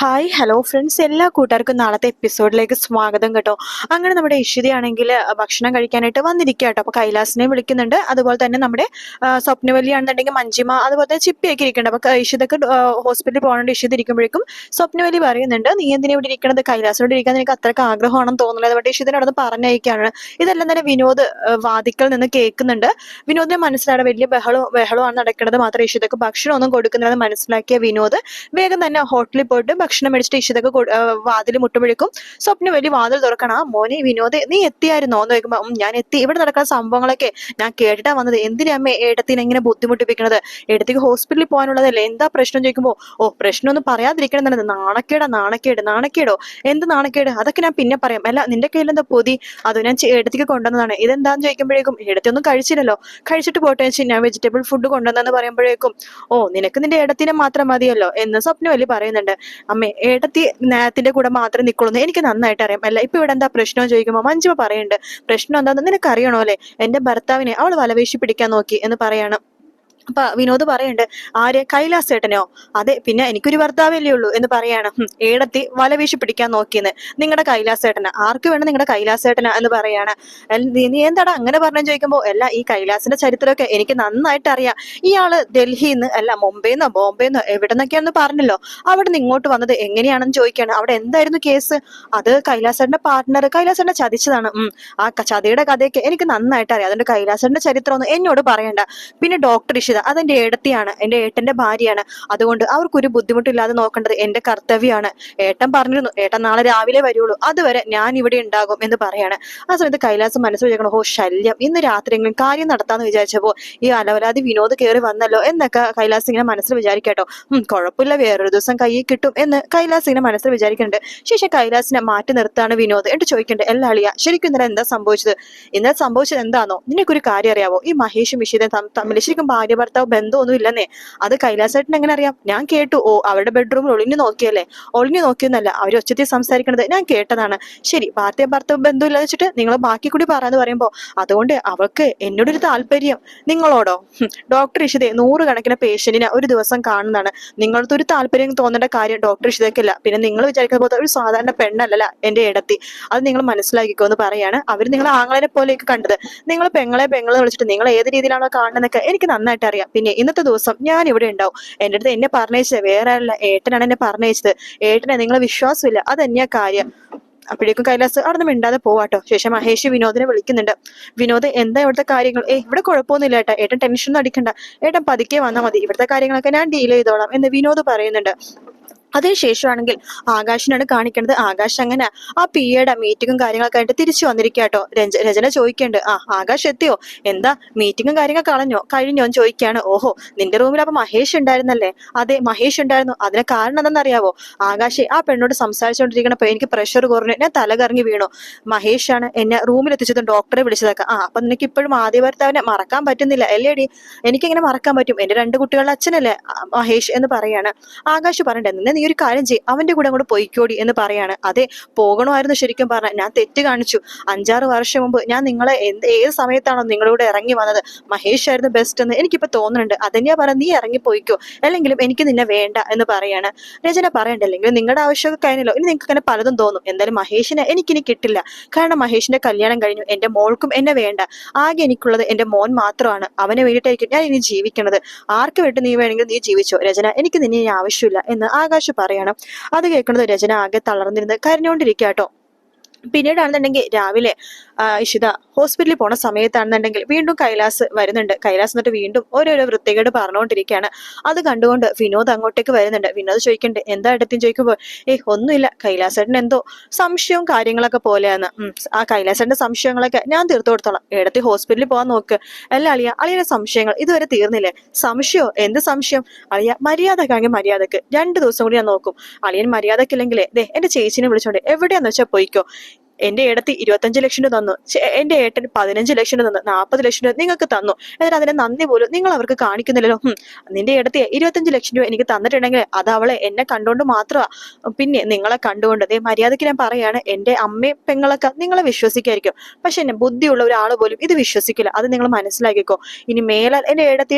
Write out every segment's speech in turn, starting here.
Hi hello friends എല്ലാ കൂട്ടുകാർക്കും നാളത്തെ എപ്പിസോഡിലേക്ക് സ്വാഗതം കേട്ടോ. അങ്ങനെ നമ്മുടെ ഇഷിതയാണെങ്കിൽ ഭക്ഷണം കഴിക്കാനായിട്ട് വന്നിരിക്കുക കേട്ടോ. അപ്പോൾ കൈലാസിനെ വിളിക്കുന്നുണ്ട്. അതുപോലെ തന്നെ നമ്മുടെ സ്വപ്നവല്ലിയാണെന്നുണ്ടെങ്കിൽ മഞ്ജിമ അതുപോലെ തന്നെ ചിപ്പിയൊക്കെ ഇരിക്കുന്നുണ്ട്. അപ്പോൾ ഇഷ്യതൊക്കെ ഹോസ്പിറ്റലിൽ പോകേണ്ട ഇഷ്യത് ഇരിക്കുമ്പോഴേക്കും സ്വപ്നവല്ലി പറയുന്നുണ്ട് നീ എന്തിനാ ഇവിടെ ഇരിക്കണത് കൈലാസിനോട് ഇരിക്കാൻ നിനക്ക് അത്രയ്ക്ക് ആഗ്രഹമാണെന്ന് തോന്നുന്നില്ല. അതുകൊണ്ട് ഇഷിതനെ അവിടെ പറഞ്ഞയക്കാണ് ഇതെല്ലാം തന്നെ വിനോദ് വാദിക്കൽ നിന്ന് കേൾക്കുന്നുണ്ട്. വിനോദിനെ മനസ്സിലാണ് വലിയ ബഹളോ ബഹളമാണ് നടക്കുന്നത്. മാത്രം ഇഷ്യതൊക്കെ ഭക്ഷണമൊന്നും കൊടുക്കുന്നില്ലെന്ന് മനസ്സിലാക്കിയ വിനോദ് വേഗം തന്നെ ഹോട്ടലിൽ പോയിട്ട് ഭക്ഷണം മേടിച്ചിട്ട് ഇഷിതൊക്കെ വാതിൽ മുട്ടുമ്പോഴേക്കും സ്വപ്നം വലിയ വാതിൽ തുറക്കണം. ആ മോനെ വിനോദ് നീ എത്തിയായിരുന്നോ? എന്ന് ചോദിക്കുമ്പോൾ ഞാൻ എത്തി. ഇവിടെ നടക്കുന്ന സംഭവങ്ങളൊക്കെ ഞാൻ കേട്ടിട്ടാ വന്നത്. എന്തിനാ അമ്മ ഏട്ടത്തിനെ ഇങ്ങനെ ബുദ്ധിമുട്ടിപ്പിക്കുന്നത് ഏട്ടത്തേക്ക് ഹോസ്പിറ്റലിൽ പോകാനുള്ളതല്ലേ? എന്താ പ്രശ്നം? ചോദിക്കുമ്പോൾ ഓ പ്രശ്നമൊന്നും പറയാതിരിക്കണം എന്നത് നാണക്കേടാ നാണക്കേട് നാണക്കേടോ? എന്ത് നാണക്കേട്? അതൊക്കെ ഞാൻ പിന്നെ പറയാം. അല്ല നിന്റെ കയ്യിൽ എന്താ പൊതി? അതോ ഞാൻ ഏടത്തേക്ക് കൊണ്ടുവന്നതാണ്. ഇതെന്താന്ന് ചോദിക്കുമ്പോഴേക്കും ഏടത്തി ഒന്നും കഴിച്ചില്ലല്ലോ. കഴിച്ചിട്ട് പോട്ടെ ഞാൻ വെജിറ്റബിൾ ഫുഡ് കൊണ്ടുവന്നെന്ന് പറയുമ്പോഴേക്കും ഓ നിനക്ക് നിന്റെ ഏടത്തിനെ മാത്രം മതിയല്ലോ? എന്ന് സ്വപ്നവല്ലി പറയുന്നുണ്ട്. ഏട്ടത്തി നേരത്തിന്റെ കൂടെ മാത്രം നിൽക്കുള്ളൂ എനിക്ക് നന്നായിട്ട് അറിയാം. അല്ല ഇപ്പൊ ഇവിടെ എന്താ പ്രശ്നം ചോദിക്കുമ്പോൾ മഞ്ജുമ പറയുന്നുണ്ട് പ്രശ്നം എന്താന്ന് നിനക്ക് അറിയണോ അല്ലേ? എന്റെ ഭർത്താവിനെ അവൾ വലവേശി പിടിക്കാൻ നോക്കി എന്ന് പറയാണ്. അപ്പൊ വിനോദ് പറയുന്നുണ്ട് ആര് കൈലാസ് ചേട്ടനോ അതെ പിന്നെ എനിക്കൊരു ഭർത്താവല്ലേ ഉള്ളൂ എന്ന് പറയാണ്. ഏടത്തി വല വീശി പിടിക്കാൻ നോക്കിയെന്ന്. നിങ്ങളുടെ കൈലാസ് ചേട്ടന. ആർക്ക് വേണം നിങ്ങളുടെ കൈലാസ് ചേട്ടന എന്ന് പറയാണ്. നീ- എന്താടാ അങ്ങനെ പറഞ്ഞു ചോദിക്കുമ്പോ അല്ല ഈ കൈലാസിന്റെ ചരിത്രമൊക്കെ എനിക്ക് നന്നായിട്ട് അറിയാം. ഇയാൾ ഡൽഹിയിൽ നിന്ന് അല്ല മുംബൈയിൽ നിന്നോ ബോംബെയിൽ ബോംബെന്നോ എവിടെ നിന്നൊക്കെയാണെന്ന് പറഞ്ഞല്ലോ. അവിടെ നിന്ന് ഇങ്ങോട്ട് വന്നത് എങ്ങനെയാണെന്ന് ചോദിക്കാണ്. അവിടെ എന്തായിരുന്നു കേസ്? അത് കൈലാസേട്ടന്റെ പാർട്ട്ണർ കൈലാസേട്ടനെ ചതിച്ചതാണ്. ഉം ആ ചതിയുടെ കഥയൊക്കെ എനിക്ക് നന്നായിട്ട് അറിയാം. അതുകൊണ്ട് കൈലാസേട്ടന്റെ ചരിത്രമൊന്നും എന്നോട് പറയണ്ട. പിന്നെ ഡോക്ടർ ഇഷിത അതെന്റെ ഏടത്തിയാണ് എന്റെ ഏട്ടന്റെ ഭാര്യയാണ്. അതുകൊണ്ട് അവർക്കൊരു ബുദ്ധിമുട്ടില്ലാതെ നോക്കേണ്ടത് എന്റെ കർത്തവ്യമാണ് ഏട്ടൻ പറഞ്ഞിരുന്നു ഏട്ടൻ നാളെ രാവിലെ വരുള്ളൂ. അതുവരെ ഞാൻ ഇവിടെ ഉണ്ടാകും എന്ന് പറയാണ്. ആ സമയത്ത് കൈലാസം മനസ്സ് വിചാരിക്കണം ഓ ശല്യം. ഇന്ന് രാത്രിയെങ്കിലും കാര്യം നടത്താന്ന് വിചാരിച്ചപ്പോ ഈ അലവലാതി വിനോദ് കയറി വന്നല്ലോ എന്നൊക്കെ കൈലാസ് ഇങ്ങനെ മനസ്സിൽ വിചാരിക്കട്ടോ ഉം കുഴപ്പമില്ല. വേറൊരു ദിവസം കയ്യിൽ കിട്ടും എന്ന് കൈലാസ് ഇങ്ങനെ മനസ്സിൽ വിചാരിക്കുന്നുണ്ട്. ശേഷം കൈലാസിനെ മാറ്റി നിർത്താണ് വിനോദ്. എന്നിട്ട് ചോദിക്കേണ്ടത് എല്ലാ അളിയ ശരിക്കും ഇന്നലെ എന്താ സംഭവിച്ചത്? ഇന്നലെ സംഭവിച്ചത് എന്താണോ നിനക്കൊരു കാര്യം അറിയാവോ? ഈ മഹേഷും വിഷീതയും തമ്മിൽ ശരിക്കും ഭാര്യ ഭർത്താവ് ബന്ധമൊന്നും ഇല്ലെന്നേ. അത് കൈലാസേട്ടൻ എങ്ങനെ അറിയാം? ഞാൻ കേട്ടു. ഓ അവരുടെ ബെഡ്റൂമിൽ ഒളിഞ്ഞു നോക്കിയല്ലേ? ഒളിഞ്ഞു നോക്കിയെന്നല്ല. അവർ ഒച്ചത്തിൽ സംസാരിക്കണത് ഞാൻ കേട്ടതാണ്. ശരി ഭാര്യ ഭർത്താവ് ബന്ധമില്ലെന്ന് വെച്ചിട്ട് നിങ്ങൾ ബാക്കി കൂടി പറയാന്ന് പറയുമ്പോ അതുകൊണ്ട് അവൾക്ക് എന്നോടൊരു താല്പര്യം. നിങ്ങളോടോ? ഡോക്ടർ ഇഷിതെ നൂറുകണക്കിന് പേഷ്യന്റിനെ ഒരു ദിവസം കാണുന്നതാണ്. നിങ്ങളടുത്ത് ഒരു താല്പര്യം തോന്നേണ്ട കാര്യം ഡോക്ടർ ഇഷിതയ്ക്കില്ല. പിന്നെ നിങ്ങൾ വിചാരിക്കുന്ന പോലെ ഒരു സാധാരണ പെണ്ണല്ലല്ല എന്റെ ഇടത്തി. അത് നിങ്ങൾ മനസ്സിലാക്കിക്കോ എന്ന് പറയാണ്. അവർ നിങ്ങൾ ആങ്ങളെ പോലെയൊക്കെ കണ്ടത്. നിങ്ങൾ പെങ്ങളെ പെങ്ങളെ വിളിച്ചിട്ട് നിങ്ങൾ ഏത് രീതിയിലാണോ കാണുന്നതൊക്കെ എനിക്ക് നന്നായിട്ട് അറിയാം പിന്നെ ഇന്നത്തെ ദിവസം ഞാൻ ഇവിടെ ഉണ്ടാവും. എന്റെ അടുത്ത് എന്നെ പറഞ്ഞയച്ചത് വേറെ അല്ല ഏട്ടനാണ് എന്നെ പറഞ്ഞയച്ചത്. ഏട്ടനെ നിങ്ങളെ വിശ്വാസമില്ല. അത് തന്നെയാ കാര്യം. അപ്പോഴേക്കും കൈലാസ് അവിടെ നിന്ന് മിണ്ടാതെ പോവാട്ടോ. ശേഷം മഹേഷ് വിനോദിനെ വിളിക്കുന്നുണ്ട്. വിനോദ് എന്താ ഇവിടുത്തെ കാര്യങ്ങൾ? ഏ ഇവിടെ കുഴപ്പമൊന്നുമില്ല ഏട്ടാ. ഏട്ടൻ ടെൻഷൻ ഒന്നും അടിക്കണ്ട. ഏട്ടൻ പതുക്കെ വന്നാൽ മതി. ഇവിടുത്തെ കാര്യങ്ങളൊക്കെ ഞാൻ ഡീൽ ചെയ്തോളാം എന്ന് വിനോദ് പറയുന്നുണ്ട്. അതിനുശേഷമാണെങ്കിൽ ആകാശിനാണ് കാണിക്കുന്നത് ആകാശ് അങ്ങനെ ആ പി എയുടെ മീറ്റിങ്ങും കാര്യങ്ങളൊക്കെ ആയിട്ട് തിരിച്ചു വന്നിരിക്കുക കേട്ടോ രജ രചന ചോദിക്കേണ്ട. ആ ആകാശ് എത്തിയോ? എന്താ? മീറ്റിങ്ങും കാര്യങ്ങളൊക്കെ കളഞ്ഞോ? കഴിഞ്ഞോ എന്ന് ചോദിക്കുകയാണ് ഓഹോ നിന്റെ റൂമിൽ അപ്പൊ മഹേഷ് ഉണ്ടായിരുന്നല്ലേ? അതെ മഹേഷ് ഉണ്ടായിരുന്നു. അതിന് കാരണം എന്തെന്നറിയാവോ ആകാശെ ആ പെണ്ണോട് സംസാരിച്ചുകൊണ്ടിരിക്കണപ്പോ എനിക്ക് പ്രഷർ കുറഞ്ഞു. ഞാൻ തല കറങ്ങി വീണു. ആണ് എന്നെ റൂമിൽ എത്തിച്ചതും. ഡോക്ടറെ വിളിച്ചതൊക്കെ. ആ അപ്പൊ നിനക്ക് ഇപ്പോഴും ആദ്യ ഭർത്താവിനെ മറക്കാൻ പറ്റുന്നില്ല അല്ലേടി? എനിക്കെങ്ങനെ മറക്കാൻ പറ്റും. എന്റെ രണ്ട് കുട്ടികളുടെ അച്ഛനല്ലേ മഹേഷ് എന്ന് പറയാണ്. ആകാശ് നിന്നെ നീ ഒരു കാര്യം ചെയ്യും അവന്റെ കൂടെ അങ്ങോട്ട് പോയിക്കോടി എന്ന് പറയാണ്. അതെ പോകണമായിരുന്നു ശരിക്കും പറഞ്ഞ ഞാൻ തെറ്റ് കാണിച്ചു. അഞ്ചാറ് വർഷം മുമ്പ് ഞാൻ നിങ്ങളെ എന്ത് ഏത് സമയത്താണോ നിങ്ങളുടെ ഇറങ്ങി വന്നത്? മഹേഷ് ആയിരുന്നു ബെസ്റ്റ് എന്ന് എനിക്കിപ്പോ തോന്നുന്നുണ്ട്. അതന്നെയാ പറഞ്ഞ നീ ഇറങ്ങി പോയിക്കോ. അല്ലെങ്കിലും എനിക്ക് നിന്നെ വേണ്ട എന്ന് പറയാണ്. രചന പറയണ്ടല്ലെങ്കിലും നിങ്ങളുടെ ആവശ്യമൊക്കെ കഴിഞ്ഞല്ലോ. ഇനി നിങ്ങൾക്ക് അങ്ങനെ പലതും തോന്നും. എന്തായാലും മഹേഷിനെ എനിക്കിനി കിട്ടില്ല. കാരണം മഹേഷിന്റെ കല്യാണം കഴിഞ്ഞു. എന്റെ മോൾക്കും എന്നെ വേണ്ട. ആകെ എനിക്കുള്ളത് എന്റെ മോൻ മാത്രമാണ്. അവനെ വേണ്ടിയിട്ടായിരിക്കും ഞാൻ ഇനി ജീവിക്കണത്. ആർക്ക് വേണ്ടി നീ വേണമെങ്കിൽ നീ ജീവിച്ചോ? രചന എനിക്ക് നിന്നെ ഇനി ആവശ്യമില്ല എന്ന് ആകാശ് പറയണം. അത് കേൾക്കുന്നത് രചന ആകെ തളർന്നിരുന്ന് കരഞ്ഞുകൊണ്ടിരിക്കാട്ടോ പിന്നീടാണെന്നുണ്ടെങ്കിൽ രാവിലെ ഇഷിത ഹോസ്പിറ്റലിൽ പോണ സമയത്താണെന്നുണ്ടെങ്കിൽ വീണ്ടും കൈലാസ് വരുന്നുണ്ട്. കൈലാസ് എന്നിട്ട് വീണ്ടും ഓരോരോ വൃത്തികേട് പറഞ്ഞുകൊണ്ടിരിക്കുകയാണ്. അത് കണ്ടുകൊണ്ട് വിനോദ് അങ്ങോട്ടേക്ക് വരുന്നുണ്ട്. വിനോദ് ചോദിക്കണ്ട് എന്താ എടുത്തും ചോദിക്കുമ്പോൾ ഏയ് ഒന്നുമില്ല. കൈലാസേട്ടൻ എന്തോ സംശയവും കാര്യങ്ങളൊക്കെ പോലെയാണ്. ആ കൈലാസേട്ടന്റെ സംശയങ്ങളൊക്കെ ഞാൻ തീർത്തു കൊടുത്തോളാം. ഇടത്തി ഹോസ്പിറ്റലിൽ പോകാൻ നോക്ക്. അല്ല അളിയ അളിയുടെ സംശയങ്ങൾ ഇതുവരെ തീർന്നില്ലേ? സംശയമോ എന്ത് സംശയം? അളിയ മര്യാദക്കാണെങ്കിൽ മര്യാദയ്ക്ക്. രണ്ട് ദിവസം കൂടി ഞാൻ നോക്കും. അളിയൻ മര്യാദക്കില്ലെങ്കിൽ ദേ എന്റെ ചേച്ചിനെ വിളിച്ചോണ്ട് എവിടെയാന്ന് വെച്ചാൽ പോയിക്കോ? എന്റെ ഏടത്തി ഇരുപത്തഞ്ച് ലക്ഷം തന്നു. എന്റെ ഏട്ടൻ പതിനഞ്ച് ലക്ഷം തന്നു. നാൽപ്പത് ലക്ഷം രൂപ നിങ്ങൾക്ക് തന്നു. എന്നിട്ട് അതിന്റെ നന്ദി പോലും നിങ്ങൾ അവർക്ക് കാണിക്കുന്നില്ലല്ലോ. നിന്റെ ഏടത്തി ഇരുപത്തഞ്ച് ലക്ഷം രൂപ എനിക്ക് തന്നിട്ടുണ്ടെങ്കിൽ അത് അവളെ എന്നെ കണ്ടുകൊണ്ട് മാത്രമാ. പിന്നെ നിങ്ങളെ കണ്ടുകൊണ്ട് ദേ മര്യാദയ്ക്ക് ഞാൻ പറയാണ് എന്റെ അമ്മയും പെങ്ങളൊക്കെ നിങ്ങളെ വിശ്വസിക്കായിരിക്കും. പക്ഷെ എന്നെ ബുദ്ധിയുള്ള ഒരാൾ പോലും ഇത് വിശ്വസിക്കില്ല. അത് നിങ്ങൾ മനസ്സിലാക്കിക്കോ. ഇനി മേലാൽ എന്റെ ഏടത്തി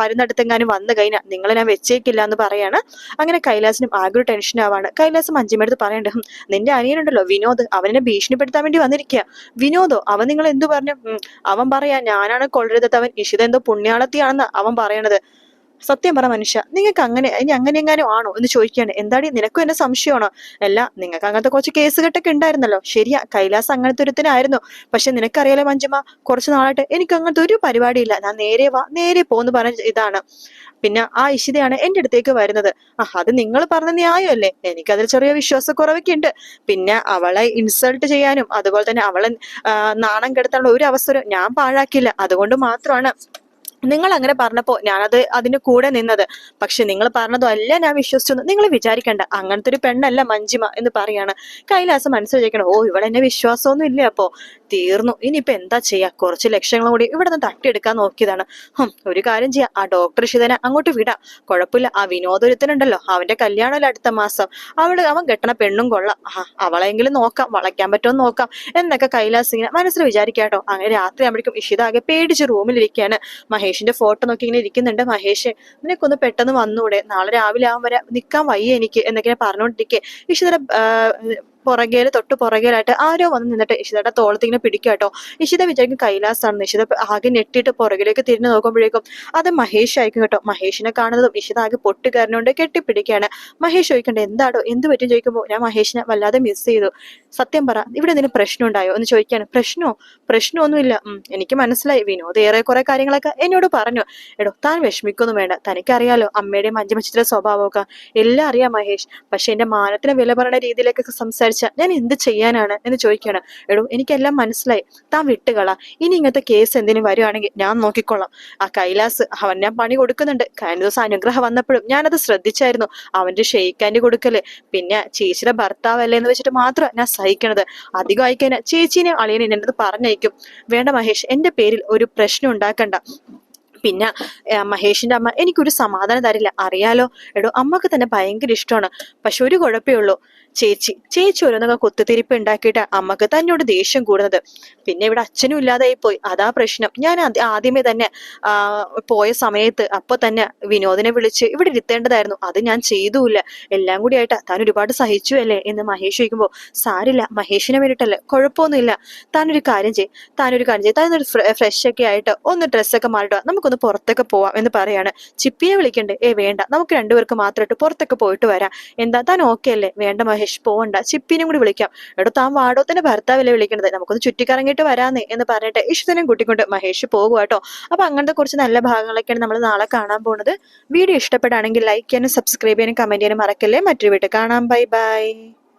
വരുന്നിടത്തെങ്ങാനും വന്നു കഴിഞ്ഞാൽ നിങ്ങളെ ഞാൻ വെച്ചേക്കില്ല എന്ന് പറയാണ്. അങ്ങനെ കൈലാസിനും ആകെ ഒരു ടെൻഷൻ ആവാണ്. കൈലാസം അഞ്ചിമടുത്ത് പറയണ്ട "ഹും, നിന്റെ അനിയനുണ്ടല്ലോ വിനോദ് അവനെ ഭീഷണിപ്പെടുത്താൻ വേണ്ടി വന്നിരിക്കുക വിനോദോ അവൻ നിങ്ങൾ എന്തു പറഞ്ഞു അവൻ പറയാ ഞാനാണ് കൊള്ളരുതവൻ ഇഷിത എന്തോ പുണ്യാളത്തിയാണെന്ന് അവൻ പറയണത്. സത്യം പറ മനുഷ്യ നിങ്ങൾക്ക് അങ്ങനെ ഇനി അങ്ങനെ എങ്ങാനും ആണോ? എന്ന് ചോദിക്കുകയാണ്. എന്താടി നിനക്കും എന്നെ സംശയമാണോ? അല്ല നിങ്ങൾക്ക് അങ്ങനത്തെ കുറച്ച് കേസ് കെട്ടൊക്കെ ഉണ്ടായിരുന്നല്ലോ. ശരിയാ കൈലാസ് അങ്ങനത്തെ ഒരുത്തനായിരുന്നു പക്ഷെ നിനക്കറിയാലോ മഞ്ജുമ കുറച്ച് നാളായിട്ട് എനിക്ക് അങ്ങനത്തെ ഒരു പരിപാടിയില്ല. ഞാൻ നേരെ വാ നേരെ പോന്ന് പറഞ്ഞ ഇതാണ്. പിന്നെ ആ ഇഷിതയാണ് എന്റെ അടുത്തേക്ക് വരുന്നത്. ആ അത് നിങ്ങൾ പറഞ്ഞ ന്യായമല്ലേ? എനിക്കതിൽ ചെറിയ വിശ്വാസക്കുറവൊക്കെ ഉണ്ട്. പിന്നെ അവളെ ഇൻസൾട്ട് ചെയ്യാനും അതുപോലെ തന്നെ അവളെ നാണം കെടുത്താനുള്ള ഒരു അവസരം ഞാൻ പാഴാക്കില്ല അതുകൊണ്ട് മാത്രമാണ് നിങ്ങൾ അങ്ങനെ പറഞ്ഞപ്പോൾ ഞാനത് അതിന് കൂടെ നിന്നത്. പക്ഷെ നിങ്ങൾ പറഞ്ഞതും അല്ല ഞാൻ വിശ്വസിച്ചു നിങ്ങൾ വിചാരിക്കണ്ട. അങ്ങനത്തെ ഒരു പെണ്ണല്ല മഞ്ജിമ എന്ന് പറയാണ്. കൈലാസം മനസ്സിൽ വിചാരിക്കണം ഓ ഇവിടെ എന്നെ വിശ്വാസമൊന്നും ഇല്ല അപ്പോ. തീർന്നു. ഇനിയിപ്പോ എന്താ ചെയ്യാ? കുറച്ച് ലക്ഷങ്ങളും കൂടി ഇവിടെ നിന്ന് തട്ടിയെടുക്കാൻ നോക്കിയതാണ്. ഹും ഒരു കാര്യം ചെയ്യാം. ആ ഡോക്ടർ ഷിതനെ അങ്ങോട്ട് വിടാം. കുഴപ്പമില്ല. ആ വിനോദൊരുത്തനുണ്ടല്ലോ. അവന്റെ കല്യാണമല്ല അടുത്ത മാസം. അവൾ അവൻ കെട്ടണ പെണ്ണും കൊള്ളാം. ആ അവളെങ്കിലും നോക്കാം. വളയ്ക്കാൻ പറ്റുമോ നോക്കാം. എന്നൊക്കെ കൈലാസ് ഇങ്ങനെ മനസ്സിൽ വിചാരിക്കാട്ടോ. അങ്ങനെ രാത്രി ആകുമ്പോഴേക്കും ഇഷിത ആകെ പേടിച്ച് റൂമിലിരിക്കുകയാണ് മഹേഷിന്റെ ഫോട്ടോ നോക്കി ഇങ്ങനെ ഇരിക്കുന്നുണ്ട്. മഹേഷ് നിനക്കൊന്ന് പെട്ടെന്ന് വന്നൂടെ? നാളെ രാവിലെ ആവും വരെ നിക്കാൻ വയ്യ എനിക്ക് എന്നൊക്കെ പറഞ്ഞുകൊണ്ടിരിക്കെ ഇഷിതയുടെ പുറകേൽ തൊട്ട് പുറകേലായിട്ട് ആരോ വന്ന് നിന്നിട്ട് ഇഷിതയുടെ തോളത്ത് ഇങ്ങനെ പിടിക്കുക കേട്ടോ ഇഷിത വിചാരിക്കും കൈലാസാണെന്ന്. ഇഷിത ആകെ ഞെട്ടിയിട്ട് പുറകിലേക്ക് തിരിഞ്ഞു നോക്കുമ്പോഴേക്കും അത് മഹേഷ് ആയിരിക്കും കേട്ടോ. മഹേഷിനെ കാണുന്നതും ഇഷിത ആകെ പൊട്ടുകാരനുകൊണ്ട് കെട്ടിപ്പിടിക്കുകയാണ്. മഹേഷ് ചോദിക്കണ്ട എന്താടോ എന്ത് പറ്റും ചോദിക്കുമ്പോൾ ഞാൻ മഹേഷിനെ വല്ലാതെ മിസ് ചെയ്തു. സത്യം പറ ഇവിടെ എന്തെങ്കിലും പ്രശ്നം ഉണ്ടായോ? എന്ന് ചോദിക്കുകയാണ്. പ്രശ്നമോ പ്രശ്നമൊന്നുമില്ല. എനിക്ക് മനസ്സിലായി. വിനോദ് ഏറെ കുറെ കാര്യങ്ങളൊക്കെ എന്നോട് പറഞ്ഞു. എടോ താൻ വിഷമിക്കൊന്നും വേണ്ട. തനിക്കറിയാലോ അമ്മയുടെയും മഞ്ജുമച്ചിയുടെ സ്വഭാവമൊക്കെ. എല്ലാം അറിയാം മഹേഷ്. പക്ഷെ എന്റെ മാനത്തിന് വില പറയുന്ന രീതിയിലേക്കൊക്കെ സംസാരിച്ച ഞാൻ എന്ത് ചെയ്യാനാണ്? എന്ന് ചോദിക്കുകയാണ്. എടോ എനിക്കെല്ലാം മനസ്സിലായി. താൻ വിട്ടുകള. ഇനി ഇങ്ങനത്തെ കേസ് എന്തിനും വരുവാണെങ്കിൽ ഞാൻ നോക്കിക്കൊള്ളാം. ആ കൈലാസ് അവൻ ഞാൻ പണി കൊടുക്കുന്നുണ്ട്. കഴിഞ്ഞ ദിവസം അനുഗ്രഹം വന്നപ്പോഴും ഞാനത് ശ്രദ്ധിച്ചായിരുന്നു. അവന്റെ ഷെയ്ക്കാന്റെ കൊടുക്കൽ. പിന്നെ ചേച്ചിയുടെ ഭർത്താവല്ലേ എന്ന് വെച്ചിട്ട് മാത്രം ഞാൻ സഹിക്കണത്. അധികം ആയിക്കഴിഞ്ഞാൽ ചേച്ചീനെ അളിയനെ അടുത്ത് പറഞ്ഞയക്കും. വേണ്ട മഹേഷ് എന്റെ പേരിൽ ഒരു പ്രശ്നം ഉണ്ടാക്കണ്ട. പിന്നെ മഹേഷിന്റെ അമ്മ എനിക്കൊരു സമാധാനം തരില്ല. അറിയാലോ? എടോ അമ്മയ്ക്ക് തന്നെ ഭയങ്കര ഇഷ്ടമാണ്. പക്ഷെ ഒരു കുഴപ്പമേ ഉള്ളൂ. ചേച്ചി ചേച്ചി ഓരോന്നൊക്കെ കുത്തിത്തിരിപ്പ് ഉണ്ടാക്കിയിട്ട് അമ്മയ്ക്ക് തന്നോട് ദേഷ്യം കൂടുന്നത്. പിന്നെ ഇവിടെ അച്ഛനും ഇല്ലാതായി പോയി. അതാ പ്രശ്നം. ഞാൻ ആദ്യമേ തന്നെ പോയ സമയത്ത് അപ്പൊ തന്നെ വിനോദിനെ വിളിച്ച് ഇവിടെ ഇരുത്തേണ്ടതായിരുന്നു. അത് ഞാൻ ചെയ്തുമില്ല എല്ലാം കൂടി ആയിട്ട് താൻ ഒരുപാട് സഹിച്ചു അല്ലേ? എന്ന് മഹേഷ് ചോദിക്കുമ്പോൾ സാരില്ല മഹേഷിനെ വേണ്ടിയിട്ടല്ലേ കുഴപ്പമൊന്നുമില്ല. താനൊരു കാര്യം ചെയ്യും. താനൊരു കാര്യം ചെയ്യും. താനൊരു ഫ്രഷ് ഒക്കെ ആയിട്ട് ഒന്ന് ഡ്രസ്സൊക്കെ മാറിയിട്ട്. നമുക്കൊന്ന് പുറത്തൊക്കെ പോവാം എന്ന് പറയാണ്. ചിപ്പിയെ വിളിക്കണ്ടേ. ഏ വേണ്ട. നമുക്ക് രണ്ടുപേർക്ക് മാത്രമായിട്ട് പുറത്തൊക്കെ പോയിട്ട് വരാം. എന്താ? താൻ ഓക്കെ അല്ലേ? വേണ്ട മഹേഷ് പോവണ്ട ചിപ്പിനും കൂടി വിളിക്കാം. എടോ താൻ വാടോത്തിന്റെ ഭർത്താവല്ലേ വിളിക്കണത് നമുക്കൊന്ന് ചുറ്റിക്കറങ്ങിയിട്ട് വരാന്നേ എന്ന് പറഞ്ഞിട്ട് ഇഷ്ടത്തിനും കൂട്ടിക്കൊണ്ട് മഹേഷ് പോകുക കേട്ടോ. അപ്പൊ അങ്ങനത്തെ കുറച്ച് നല്ല ഭാഗങ്ങളൊക്കെയാണ് നമ്മൾ നാളെ കാണാൻ പോകുന്നത്. വീഡിയോ ഇഷ്ടപ്പെടുകയാണെങ്കിൽ ലൈക്ക് ചെയ്യാനും സബ്സ്ക്രൈബ് ചെയ്യാനും കമന്റ് ചെയ്യാനും മറക്കല്ലേ. മറ്റൊരു വീട്ടിൽ കാണാം. Bye bye